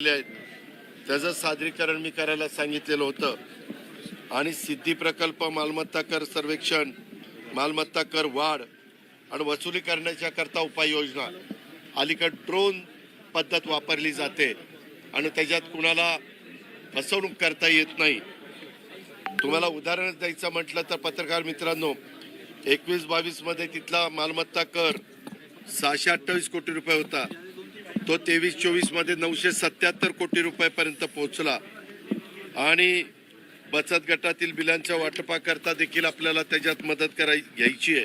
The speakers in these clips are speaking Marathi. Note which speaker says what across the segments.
Speaker 1: केले आहेत. त्याचं सादरीकरण मी करायला सांगितलेलं होतं. आणि सिद्धी प्रकल्प मालमत्ता कर सर्वेक्षण मालमत्ता कर वाढ आणि वसुली करण्याच्या करता उपाययोजना अलीकड ड्रोन पद्धत वापरली जाते. आणि त्याच्यात कुणाला फसवणूक करता येत नाही. तुम्हाला उदाहरण द्यायचं म्हटलं तर पत्रकार मित्रांनो एकवीस बावीसमध्ये तिथला मालमत्ता कर सहाशे अठ्ठावीस कोटी रुपये होता. तो तेवीस चोवीसमध्ये नऊशे सत्याहत्तर कोटी रुपयापर्यंत पोहोचला. आणि बचत गटातील बिलांच्या वाटपाकरता देखील आपल्याला त्याच्यात मदत कराय घ्यायची आहे.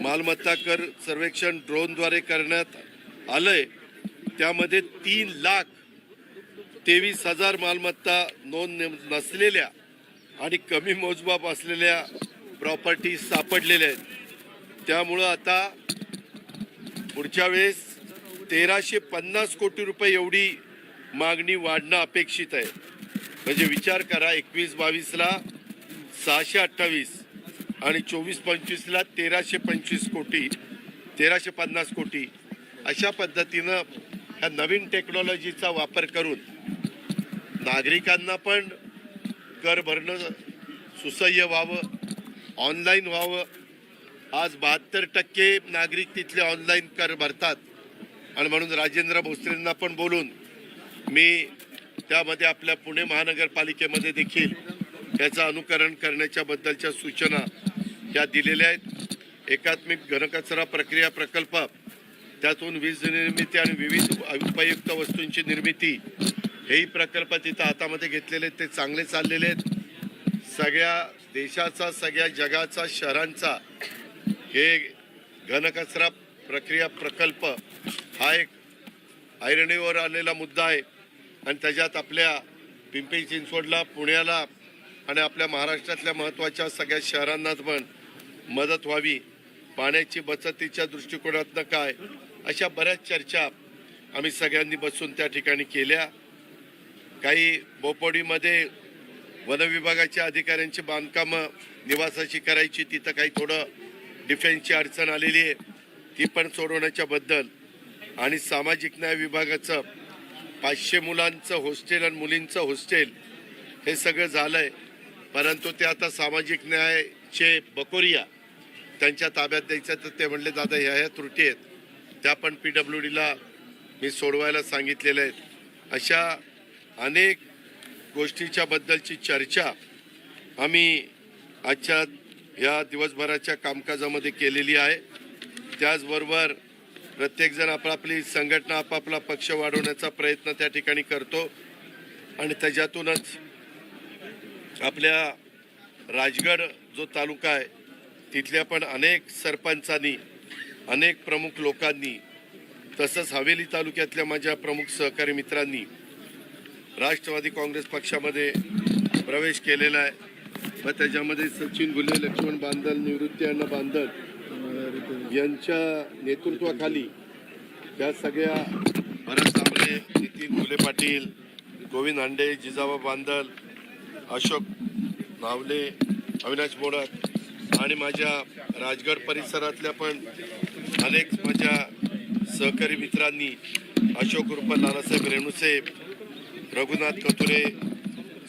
Speaker 1: मालमत्ता कर सर्वेक्षण ड्रोनद्वारे करण्यात आलंय. त्यामध्ये तीन लाख तेवीस हजार मालमत्ता नोंद नसलेल्या आणि कमी मोजमाप असलेल्या प्रॉपर्टी सापडलेल्या आहेत. त्यामुळं आता पुढच्या वेळेस तेराशे पन्नास कोटी रुपये एवढी मागणी वाढणं अपेक्षित आहे. म्हणजे विचार करा एकवीस बावीसला सहाशे अठ्ठावीस आणि चोवीस पंचवीसला तेराशे पंचवीस कोटी तेराशे पन्नास कोटी. अशा पद्धतीनं ह्या नवीन टेक्नॉलॉजीचा वापर करून नागरिकांना पण कर भरणं सुसह्य व्हावं ऑनलाईन व्हावं. आज बहात्तर टक्के नागरिक तिथले ऑनलाईन कर भरतात. आणि म्हणून राजेंद्र भोसलेंना पण बोलून मी त्यामध्ये आपल्या पुणे महानगरपालिकेमध्ये देखील याचं अनुकरण करण्याच्या बद्दलच्या सूचना या दिलेल्या आहेत. एकात्मिक घनकचरा प्रक्रिया प्रकल्प त्यातून वीज निर्मिती आणि विविध उपयुक्त वस्तूंची निर्मिती हेही प्रकल्प तिथं हातामध्ये घेतलेले आहेत. ते चांगले चाललेले आहेत. सगळ्या देशाचा सगळ्या जगाचा शहरांचा हे घनकचरा प्रक्रिया प्रकल्प हा एक ऐरणीवर आलेला मुद्दा आहे. आणि त्याच्यात आपल्या पिंपरी चिंचवडला पुण्याला आणि आपल्या महाराष्ट्रातल्या महत्त्वाच्या सगळ्या शहरांना पण मदत व्हावी. पाण्याची बचतीच्या दृष्टिकोनातनं काय? अशा बऱ्याच चर्चा आम्ही सगळ्यांनी बसून त्या ठिकाणी केल्या. काही बोपोडीमध्ये वनविभागाच्या अधिकाऱ्यांची बांधकामं निवासाची करायची तिथं काही थोडं डिफेन्सची अडचण आलेली आहे. ती पण सोडवण्याच्या बद्दल आणि सामाजिक न्याय विभागाचं पाचशे मुलांचं हॉस्टेल आणि मुलींचं हॉस्टेल हे सगळं झालंय. परंतु ते आता सामाजिक न्यायचे बकोरिया त्यांच्या ताब्यात द्यायचं तर ते म्हणले दादा ह्या ह्या त्रुटी आहेत. त्या पण पी डब्ल्यू डीला मी सोडवायला सांगितलेल्या आहेत. अशा अनेक गोष्टीच्या बद्दलची चर्चा आम्ही आजच्या ह्या दिवसभराच्या कामकाजामध्ये केलेली आहे. त्याचबरोबर प्रत्येकजण आपापली संघटना आपापला पक्ष वाढवण्याचा प्रयत्न त्या ठिकाणी करतो. आणि त्याच्यातूनच आपल्या राजगड जो तालुका आहे तिथल्या पण अनेक सरपंचांनी अनेक प्रमुख लोकांनी तसंच हवेली तालुक्यातल्या माझ्या प्रमुख सहकारी मित्रांनी राष्ट्रवादी काँग्रेस पक्षामध्ये प्रवेश केलेला आहे. व त्याच्यामध्ये सचिन गुल्हे लक्ष्मण बांधल निवृत्ती अण्णा बांधल यांच्या नेतृत्वाखाली त्या सगळ्या भरत तांबरे नितीन फुले पाटील गोविंद हांडे जिजाबा बांदल अशोक नावले अविनाश मोडक आणि माझ्या राजगड परिसरातल्या पण अनेक माझ्या सहकारी मित्रांनी अशोक उर्फ नानासाहेब रेणुसेब रघुनाथ कथुरे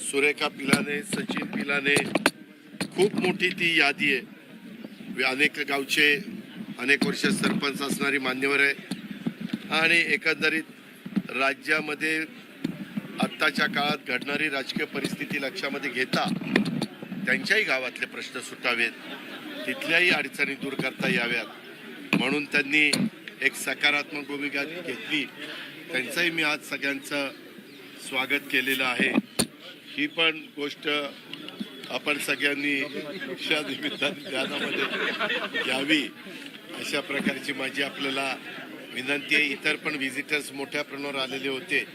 Speaker 1: सुरेखा पिलाने सचिन पिलाने खूप मोठी ती यादी आहे. अनेक गावचे अनेक वर्ष सरपंच असणारी मान्यवर आहे. आणि एकंदरीत राज्यामध्ये आत्ताच्या काळात घडणारी राजकीय परिस्थिती लक्षामध्ये घेता त्यांच्याही गावातले प्रश्न सुटावेत. तिथल्याही अडचणी दूर करता याव्यात. म्हणून त्यांनी एक सकारात्मक भूमिका घेतली. त्यांचंही मी आज सगळ्यांचं स्वागत केलेलं आहे. ही पण गोष्ट आपण सगळ्यांनी या निमित्ताने ध्यानामध्ये घ्यावी. अशा प्रकारची माझी आपल्याला विनंती आहे. इतर पण व्हिजिटर्स मोठ्या प्रमाणावर आलेले होते.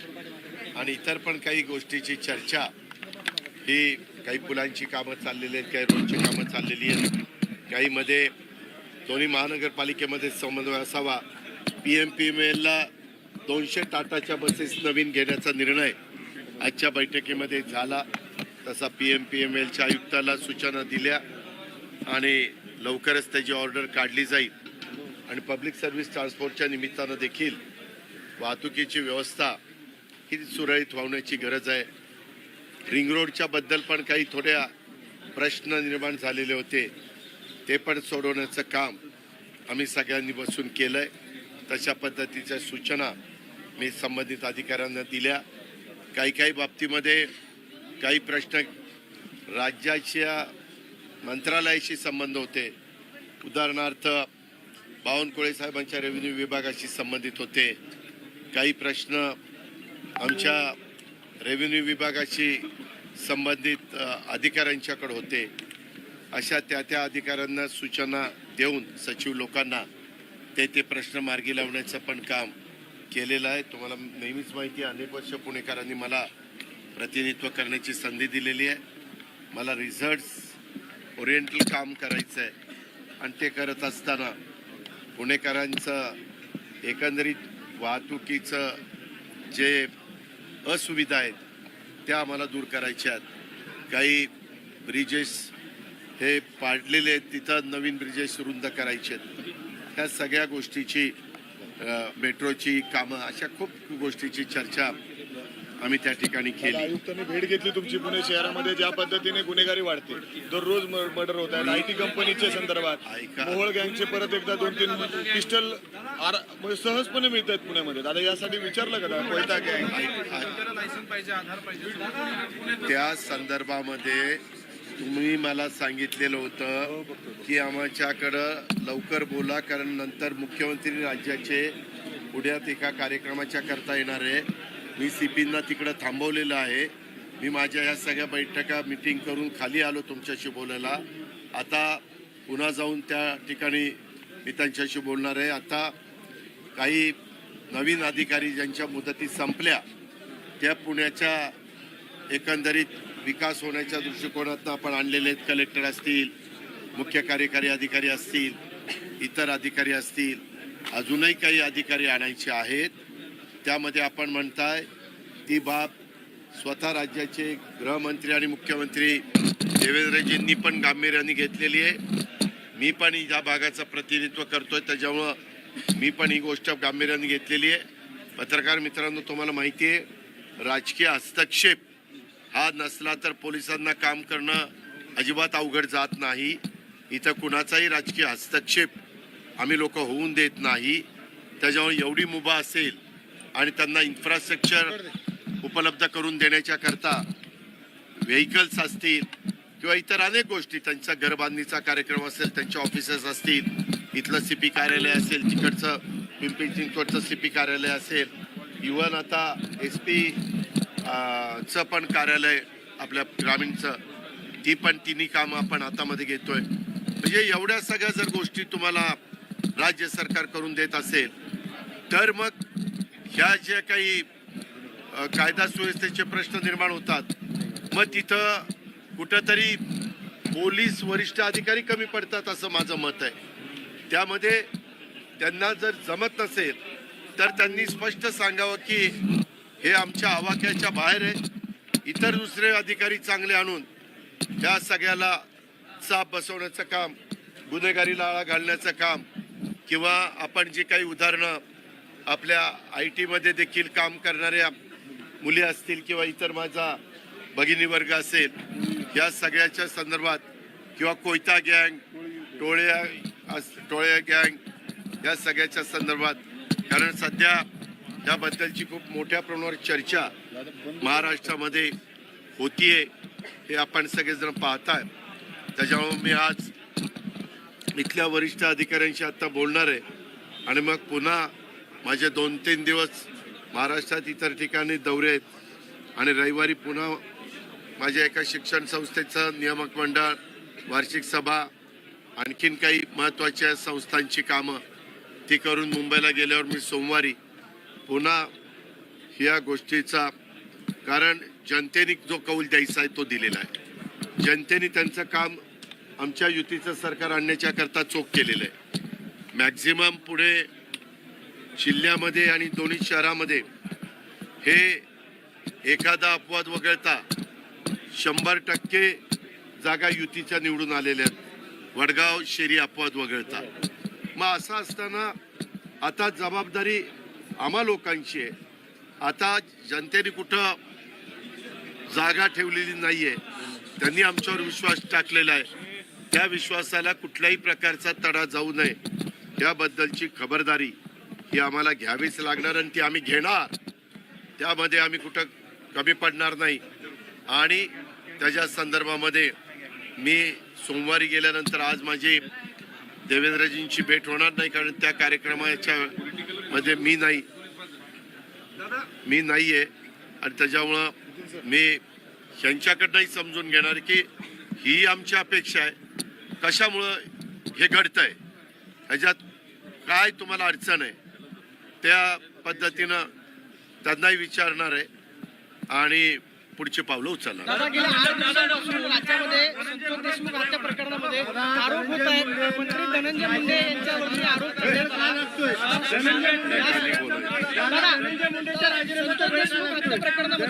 Speaker 1: आणि इतर पण काही गोष्टीची चर्चा. ही काही पुलांची कामं चाललेली आहेत काही रोडची कामं चाललेली आहेत. काहीमध्ये दोन्ही महानगरपालिकेमध्ये समन्वय असावा. पी एम पी एम एलला दोनशे टाटाच्या बसेस नवीन घेण्याचा निर्णय आजच्या बैठकीमध्ये झाला. तसा पी एम पी एम एलच्या आयुक्ताला सूचना दिल्या आणि लवकरच त्याची ऑर्डर काढली जाईल. आणि पब्लिक सर्व्हिस ट्रान्सपोर्टच्या निमित्तानं देखील वाहतुकीची व्यवस्था ही सुरळीत होण्याची गरज आहे. रिंग रोडच्या बद्दल पण काही थोड्या प्रश्न निर्माण झालेले होते. ते पण सोडवण्याचं काम आम्ही सगळ्यांनी बसून केलं आहे तशा पद्धतीच्या सूचना मी संबंधित अधिकाऱ्यांना दिल्या. काही काही बाबतीमध्ये काही प्रश्न राज्याच्या मंत्रालयाशी संबंध होते. उदाहरणार्थ बावनकुळे साहेबांच्या रेव्हेन्यू विभागाशी संबंधित होते. काही प्रश्न आमच्या रेव्हेन्यू विभागाशी संबंधित अधिकाऱ्यांच्याकडे होते. अशा त्या त्या अधिकाऱ्यांना सूचना देऊन सचिव लोकांना ते ते प्रश्न मार्गी लावण्याचं पण काम केलेलं आहे. तुम्हाला नेहमीच माहिती अनेक वर्ष पुणेकरांनी मला प्रतिनिधित्व करण्याची संधी दिलेली आहे. मला रिझल्ट्स ओरिएंटल काम करायचं आहे आणि ते करत असताना पुणेकरांचं एकंदरीत वाहतुकीचं जे असुविधा आहेत त्या आम्हाला दूर करायच्या आहेत. काही ब्रिजेस हे पाडलेले आहेत तिथं नवीन ब्रिजेस रुंद करायचे आहेत. ह्या सगळ्या गोष्टीची मेट्रोची कामं अशा खूप गोष्टीची चर्चा आम्ही त्या ठिकाणी
Speaker 2: काल आयुक्तांनी भेट घेतली तुमची पुणे शहरामध्ये ज्या पद्धतीने गुन्हेगारी वाढते. दररोज मर्डर होत आहेत आय टी कंपनीच्या संदर्भात. मोहोळ गँगचे परत एकदा दोन तीन पिस्टल आर- म्हणजे सहजपणे मिळत आहेत पुण्यामध्ये. आता यासाठी विचारलं का? दादा? कोयता गँग.
Speaker 1: त्या संदर्भामध्ये तुम्ही मला सांगितलेलं होतं की आमच्याकडं लवकर बोला कारण नंतर मुख्यमंत्री राज्याचे पुण्यात एका कार्यक्रमाच्या करता येणार आहे. मी सी पींना तिकडं थांबवलेलं आहे. मी माझ्या ह्या सगळ्या बैठका मिटिंग करून खाली आलो तुमच्याशी बोलायला. आता पुन्हा जाऊन त्या ठिकाणी मी त्यांच्याशी बोलणार आहे. आता काही नवीन अधिकारी ज्यांच्या मुदती संपल्या त्या पुण्याच्या एकंदरीत विकास होण्याच्या दृष्टिकोनातून आपण आणलेले आहेत. कलेक्टर असतील मुख्य कार्यकारी अधिकारी असतील इतर अधिकारी असतील अजूनही काही अधिकारी आणायचे आहेत. त्यामध्ये आपण म्हणताय ती बाब स्वतः राज्याचे गृहमंत्री आणि मुख्यमंत्री देवेंद्रजींनी पण गांभीर्याने घेतलेली आहे. मी पण या भागाचं प्रतिनिधित्व करतोय त्याच्यामुळं मी पण ही गोष्ट गांभीर्याने घेतलेली आहे. पत्रकार मित्रांनो तुम्हाला माहिती आहे राजकीय हस्तक्षेप हा नसला तर पोलिसांना काम करणं अजिबात अवघड जात नाही. इथं कुणाचाही राजकीय हस्तक्षेप आम्ही लोक होऊन देत नाही. त्याच्यामुळे एवढी मुभा असेल आणि त्यांना इन्फ्रास्ट्रक्चर उपलब्ध करून देण्याच्या करता व्हेकल्स असतील किंवा इतर अनेक गोष्टी त्यांचा घरबांधणीचा कार्यक्रम असेल त्यांचे ऑफिसेस असतील इथलं सी पी कार्यालय असेल तिकडचं पिंपरी चिंचवडचं सी पी कार्यालय असेल. इवन आता एस पी चं पण कार्यालय आपल्या ग्रामीणचं ती पण तिन्ही कामं आपण हातामध्ये घेतोय. म्हणजे एवढ्या सगळ्या जर गोष्टी तुम्हाला राज्य सरकार करून देत असेल तर मग ह्या ज्या काही कायदा सुव्यवस्थेचे प्रश्न निर्माण होतात मग तिथं कुठंतरी पोलीस वरिष्ठ अधिकारी कमी पडतात असं माझं मत आहे. त्यामध्ये त्यांना जर जमत नसेल तर त्यांनी स्पष्ट सांगावं की हे आमच्या आवाक्याच्या बाहेर आहे. इतर दुसरे अधिकारी चांगले आणून त्या सगळ्याला चाप बसवण्याचं काम गुन्हेगारीला आळा घालण्याचं काम किंवा आपण जी काही उदाहरणं आपल्या आय टीमध्ये देखील काम करणाऱ्या मुली असतील किंवा इतर माझा भगिनी वर्ग असेल या सगळ्याच्या संदर्भात किंवा कोयता गँग टोळ्या अस- टोळ्या गँग या सगळ्याच्या संदर्भात कारण सध्या त्याबद्दलची खूप मोठ्या प्रमाणावर चर्चा महाराष्ट्रामध्ये होतीये हे आपण सगळेजण पाहताय. त्याच्यामुळे मी आज इथल्या वरिष्ठ अधिकाऱ्यांशी आता बोलणार आहे. आणि मग पुन्हा माझे दोन तीन दिवस महाराष्ट्रात इतर ठिकाणी दौरे आहेत. आणि रविवारी पुन्हा माझ्या एका शिक्षण संस्थेचं नियामक मंडळ वार्षिक सभा आणखीन काही महत्त्वाच्या संस्थांची कामं ती करून मुंबईला गेल्यावर मी सोमवारी पुन्हा ह्या गोष्टीचा कारण जनतेने जो कौल द्यायचा आहे तो दिलेला आहे. जनतेने त्यांचं काम आमच्या युतीचं सरकार आणण्याच्या करता चोख केलेलं आहे. मॅक्झिमम पुढे जिल्ह्यामध्ये आणि दोन्ही शहरामध्ये हे एखादा अपवाद वगळता शंभर टक्के जागा युतीच्या निवडून आलेल्या आहेत. वडगाव शेरी अपवाद वगळता. मग असं असताना आता जबाबदारी आम्हा लोकांची आहे. आता जनतेने कुठं जागा ठेवलेली नाही आहे त्यांनी आमच्यावर विश्वास टाकलेला आहे. त्या विश्वासाला कुठल्याही प्रकारचा तडा जाऊ नये. याबद्दलची खबरदारी ही आम्हाला घ्यावीच लागणार आणि ती आम्ही घेणार. त्यामध्ये आम्ही कुठं कमी पडणार नाही. आणि त्याच्या संदर्भामध्ये मी सोमवारी गेल्यानंतर आज माझी देवेंद्रजींची भेट होणार नाही कारण त्या कार्यक्रमाच्या मध्ये मी नाही. मी नाहीये. आणि त्याच्यामुळं मी यांच्याकडनंही समजून घेणार की ही आमची अपेक्षा आहे. कशामुळं हे घडतंय? ह्याच्यात काय तुम्हाला अडचण आहे? त्या पद्धतीनं त्यांनाही विचारणार आहे आणि पुढची पावलं उचलणार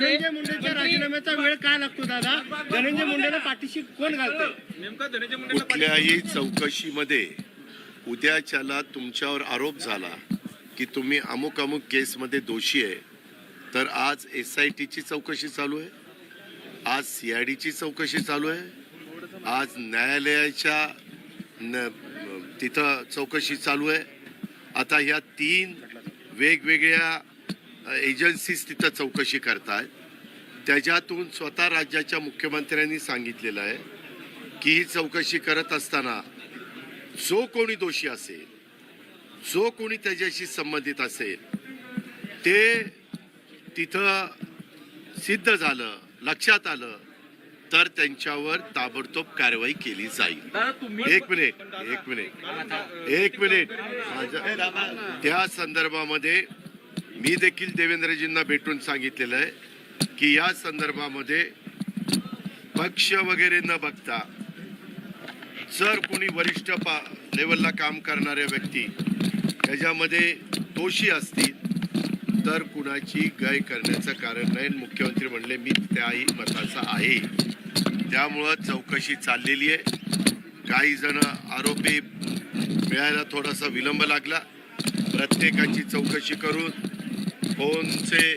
Speaker 3: राजीनाम्याचा वेळ काय लागतो दादा? धनंजय मुंडेला पाठीशी कोण घालतंय?
Speaker 1: कुठल्याही चौकशीमध्ये उद्याच्याला तुमच्यावर आरोप झाला की तुम्ही अमुक अमुक केसमध्ये दोषी आहे तर आज एस आय टीची चौकशी चालू आहे आज सी आय डीची चौकशी चालू आहे आज न्यायालयाच्या न- तिथं चौकशी चालू आहे. आता ह्या तीन वेगवेगळ्या एजन्सीज तिथं चौकशी करतायत. त्याच्यातून स्वतः राज्याच्या मुख्यमंत्र्यांनी सांगितलेलं आहे की ही चौकशी करत असताना जो कोणी दोषी असेल जो कोणी त्याच्याशी संबंधित असेल ते तिथं सिद्ध झालं लक्षात आलं तर त्यांच्यावर ताबडतोब कारवाई केली जाईल. एक मिनिट एक मिनिट. एक मिनिट. त्या संदर्भामध्ये मी देखील देवेंद्रजींना भेटून सांगितलेलं आहे की या संदर्भामध्ये पक्ष वगैरे न बघता जर कोणी वरिष्ठ पा लेवलला काम करणाऱ्या व्यक्ती त्याच्यामध्ये दोषी असतील तर कुणाची गय करण्याचं कारण नाही. मुख्यमंत्री म्हणले मी त्याही मताचा आहे. त्यामुळं चौकशी चाललेली आहे. काही जण आरोपी मिळायला थोडासा विलंब लागला. प्रत्येकाची चौकशी करून फोनचे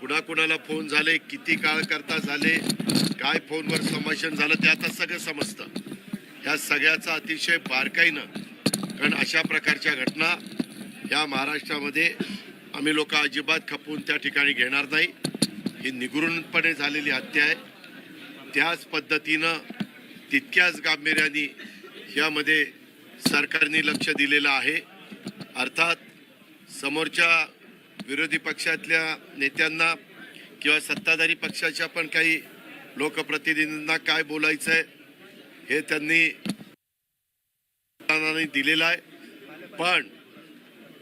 Speaker 1: कुणाकुणाला फोन झाले किती काळ करता झाले काय फोनवर संभाषण झालं ते आता सगळं समजतं. ह्या सगळ्याचा अतिशय बारकाईनं कारण अशा प्रकारच्या घटना या महाराष्ट्रामध्ये आम्ही लोक अजिबात खपवून त्या ठिकाणी घेणार नाही. ही निगुरूनपणे झालेली हत्या आहे. त्याच पद्धतीनं तितक्याच गांभीर्याने यामध्ये सरकारने लक्ष दिलेलं आहे. अर्थात समोरच्या विरोधी पक्षातल्या नेत्यांना किंवा सत्ताधारी पक्षाच्या पण काही लोकप्रतिनिधींना काय बोलायचं आहे हे त्यांनी त्यांनी दिलेलं आहे. पण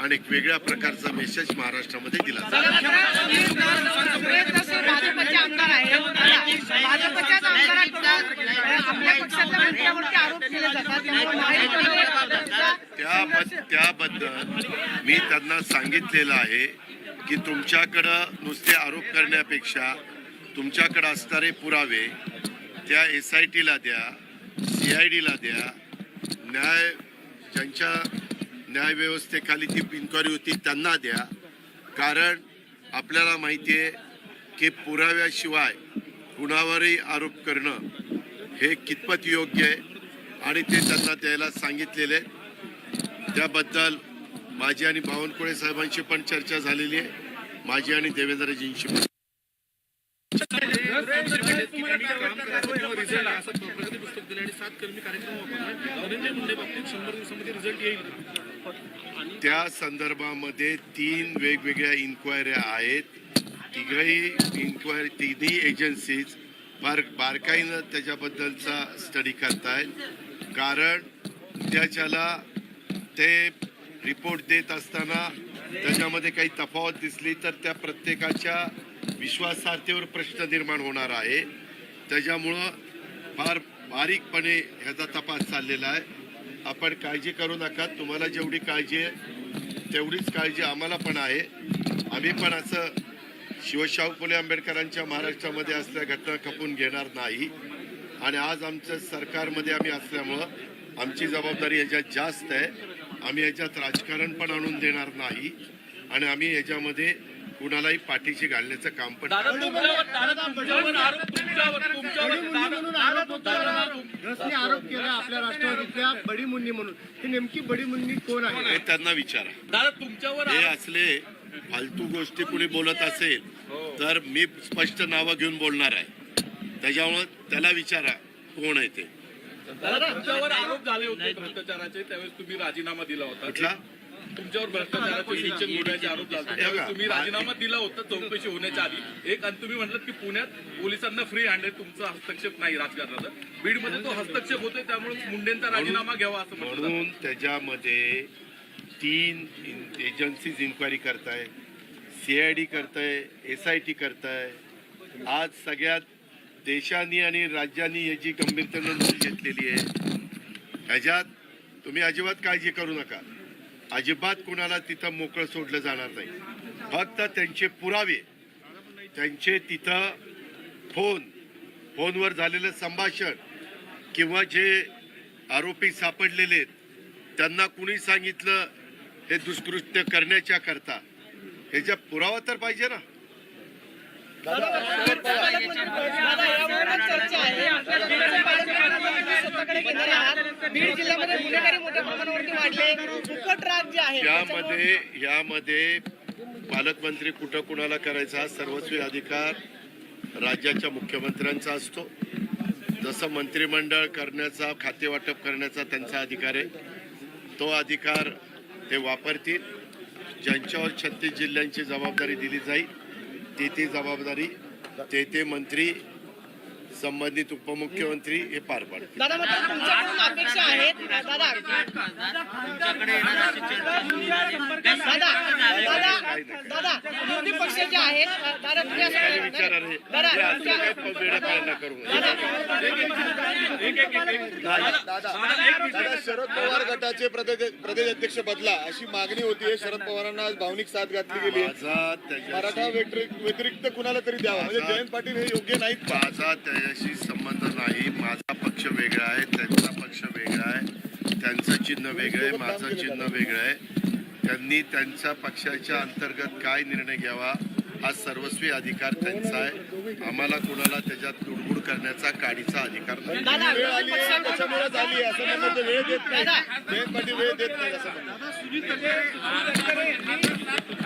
Speaker 1: आणि एक वेगळ्या प्रकारचा मेसेज महाराष्ट्रामध्ये दिला
Speaker 4: जातात
Speaker 1: त्याबद्दल त्याबद्दल मी त्यांना सांगितलेलं आहे की तुमच्याकडं नुसते आरोप करण्यापेक्षा तुमच्याकडं असणारे पुरावे त्या एस आय टीला द्या सी आय डीला द्या न्याय ज्यांच्या न्यायव्यवस्थेखाली ती इन्क्वायरी होती त्यांना द्या. कारण आपल्याला माहिती आहे की पुराव्याशिवाय कुणावरही आरोप करणं हे कितपत योग्य आहे आणि ते त्यांना द्यायला सांगितलेले त्याबद्दल माझी आणि बावनकुळे साहेबांशी पण चर्चा झालेली आहे. माझी आणि देवेंद्रजींशी पण. त्या संदर्भामध्ये तीन वेगवेगळ्या इन्क्वायऱ्या आहेत. तिघही इन्क्वायरी तिन्ही एजन्सीज फार बारकाईनं त्याच्याबद्दलचा स्टडी करतायत. कारण त्याच्याला ते रिपोर्ट देत असताना त्याच्यामध्ये काही तफावत दिसली तर त्या प्रत्येकाच्या विश्वासार्हतेवर प्रश्न निर्माण होणार आहे. त्याच्यामुळं फार बारीकपणे ह्याचा तपास चाललेला आहे. आपण काळजी करू नका. तुम्हाला जेवढी काळजी आहे तेवढीच काळजी आम्हाला पण आहे. आम्ही पण असं शिवशाहू फुले आंबेडकरांच्या महाराष्ट्रामध्ये असल्या घटना खपून घेणार नाही. आणि आज आमच्या सरकारमध्ये आम्ही असल्यामुळं आमची जबाबदारी याच्यात जास्त आहे. आम्ही याच्यात राजकारण पण आणून देणार नाही. आणि आम्ही याच्यामध्ये कुणालाही पाठीशी घालण्याचं काम पण
Speaker 5: आरोप
Speaker 3: केला. आपल्या राष्ट्रवादीतल्या बडी मुन्नी म्हणून. ही नेमकी बडी मुन्नी कोण आहे?
Speaker 1: हे त्यांना विचारा.
Speaker 5: दादा तुमच्यावर
Speaker 1: हे असले फालतू गोष्टी कुणी बोलत असेल तर मी स्पष्ट नावं घेऊन बोलणार आहे. त्याच्यामुळं त्याला विचारा कोण आहे ते.
Speaker 5: दादा तुमच्यावर आरोप झाले होते भ्रष्टाचाराचे त्यावेळेस तुम्ही राजीनामा दिला होता. तुमच्यावर भ्रष्टाचाराचे शिक्षण गुन्ह्याचे आरोप. त्यावेळेस तुम्ही राजीनामा दिला होता चौकशी होण्याच्या आधी एक आणि तुम्ही म्हटलं की पुण्यात पोलिसांना फ्री हँड आहे तुमचा हस्तक्षेप नाही राजकारणाचा बीडमध्ये तो हस्तक्षेप होतोय त्यामुळे मुंडेंचा राजीनामा घ्यावा असं.
Speaker 1: म्हणून त्याच्यामध्ये तीन एजन्सीज इन्क्वायरी करताय सीआयडी करताय एस आय टी करताय आज सगळ्यात देशांनी आणि राज्यांनी याची गंभीरतेनं नोंद घेतलेली आहे ह्याच्यात तुम्ही अजिबात काळजी करू नका अजिबात कुणाला तिथं मोकळं सोडलं जाणार नाही फक्त त्यांचे पुरावे त्यांचे तिथं फोन फोनवर झालेलं संभाषण किंवा जे आरोपी सापडलेले आहेत त्यांना कुणी सांगितलं हे दुष्कृत्य करण्याच्या करता ह्याच्या पुरावा तर पाहिजे ना
Speaker 4: दादा, चर्चा आहे बीड जिल्ह्यामध्ये गुन्हेगारी मोठ्या प्रमाणावरती वाढले फुकट जे आहे
Speaker 1: यामध्ये यामध्ये पालकमंत्री कुठं कुणाला करायचा हा सर्वस्वी अधिकार राज्याच्या मुख्यमंत्र्यांचा असतो. जसं मंत्रिमंडळ करण्याचा खातेवाटप करण्याचा त्यांचा अधिकार आहे. तो अधिकार ते वापरतील. ज्यांच्यावर छत्तीस जिल्ह्यांची जबाबदारी दिली जाईल ती ती जबाबदारी ते ते मंत्री संबंधित उपमुख्यमंत्री हे पार पाडतील.
Speaker 4: दादा तुमच्याकडून अपेक्षा आहेत? दादा दादा दादा दादा विरोधी पक्ष जे आहेत दादा तुम्ही असं
Speaker 1: काय विचारा रे
Speaker 4: दादा
Speaker 1: हे असं
Speaker 2: शरद पवार गटाचे प्रदेश प्रदेश अध्यक्ष बदला अशी मागणी होती. शरद पवारांना आज भावनिक साथ घातली गेली. मराठा व्यतिरिक्त कुणाला तरी द्यावा? म्हणजे जयंत पाटील हे योग्य नाहीत?
Speaker 1: माझा त्याच्याशी संबंध नाही. माझा पक्ष वेगळा आहे त्यांचा पक्ष वेगळा आहे. त्यांचं चिन्ह वेगळं आहे माझं चिन्ह वेगळं आहे. त्यांनी त्यांच्या पक्षाच्या अंतर्गत काय निर्णय घ्यावा हा सर्वस्वी अधिकार त्यांचा आहे. आम्हाला कुणाला त्याच्यात लुडबुड करण्याचा काडीचा अधिकार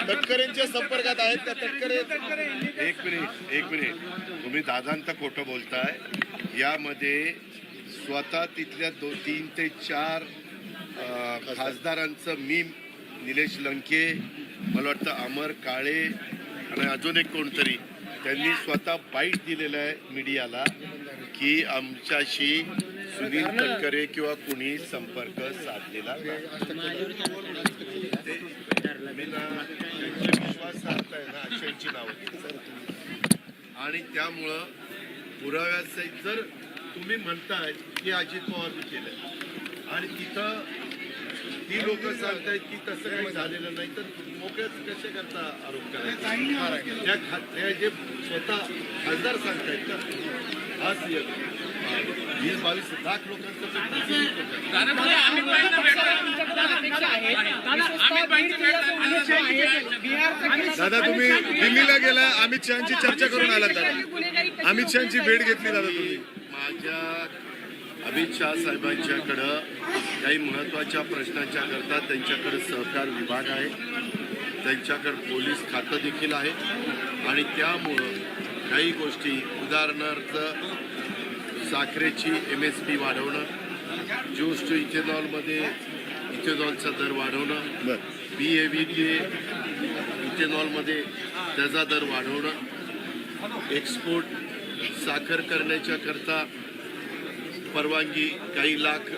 Speaker 2: तटकरेंच्या संपर्कात आहेत त्या तटकरे.
Speaker 1: एक मिनिट एक मिनिट. तुम्ही दादांत खोटं बोलताय. यामध्ये स्वतः तिथल्या दो तीन ते चार खासदारांचं मी निलेश लंके मला वाटतं अमर काळे आणि अजून एक कोणतरी त्यांनी स्वतः बाईट दिलेलं आहे मीडियाला की आमच्याशी सुनील तटकरे किंवा कुणी संपर्क साधलेला नाही. ते- विश्वासार्हता आहे ना नावं आणि त्यामुळं पुराव्यासहित जर तुम्ही म्हणताय की अजित पवारने केलं आणि तिथं ती लोक सांगतायत की तसं काही झालेलं नाही तर मोकळ्याच कसे करता आरोप करायचे? त्या जे स्वतः खासदार सांगतायत ना आज वीस बावीस लाख लोकांचं
Speaker 2: दादा तुम्ही दिल्लीला गेला अमित शहाची चर्चा करून आलात दादा. अमित शहाची भेट घेतली दादा तुम्ही.
Speaker 1: माझ्या अमित शहा साहेबांच्याकडं काही महत्त्वाच्या प्रश्नांच्या करता त्यांच्याकडे सहकार विभाग आहे. त्यांच्याकडे पोलीस खातं देखील आहे. आणि त्यामुळं काही गोष्टी उदाहरणार्थ साखरेची एम एस पी वाढवणं ज्यूस टू इथेनॉलमध्ये इथेनॉलचा दर वाढवणं बी ए व्ही के इथेनॉलमध्ये त्याचा दर वाढवणं एक्सपोर्ट साखर करण्याच्या करता परवानगी काही लाख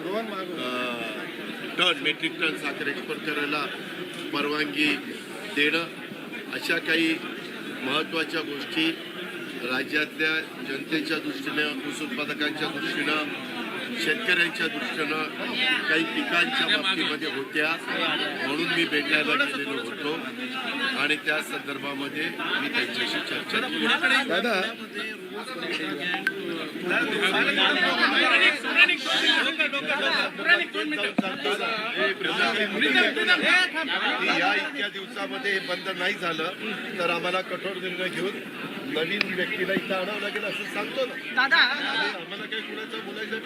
Speaker 1: टन मेट्रिक टन साखर एक्सपोर्ट करायला परवानगी देणं अशा काही महत्त्वाच्या गोष्टी राज्यातल्या जनतेच्या दृष्टीनं ऊस उत्पादकांच्या दृष्टीनं शेतकऱ्यांच्या दृष्टीनं काही पिकांच्या बाबतीमध्ये होत्या म्हणून मी भेटायला गेलेलो होतो आणि त्या संदर्भामध्ये मी त्यांच्याशी चर्चा केली.
Speaker 2: दादा
Speaker 1: या इतक्या दिवसामध्ये हे बंद नाही झालं तर आम्हाला कठोर निर्णय घेऊन नवीन व्यक्तीला इथं आणावं लागेल असं सांगतो ना
Speaker 4: दादा
Speaker 1: आम्हाला काही कुणाचं बोलायचं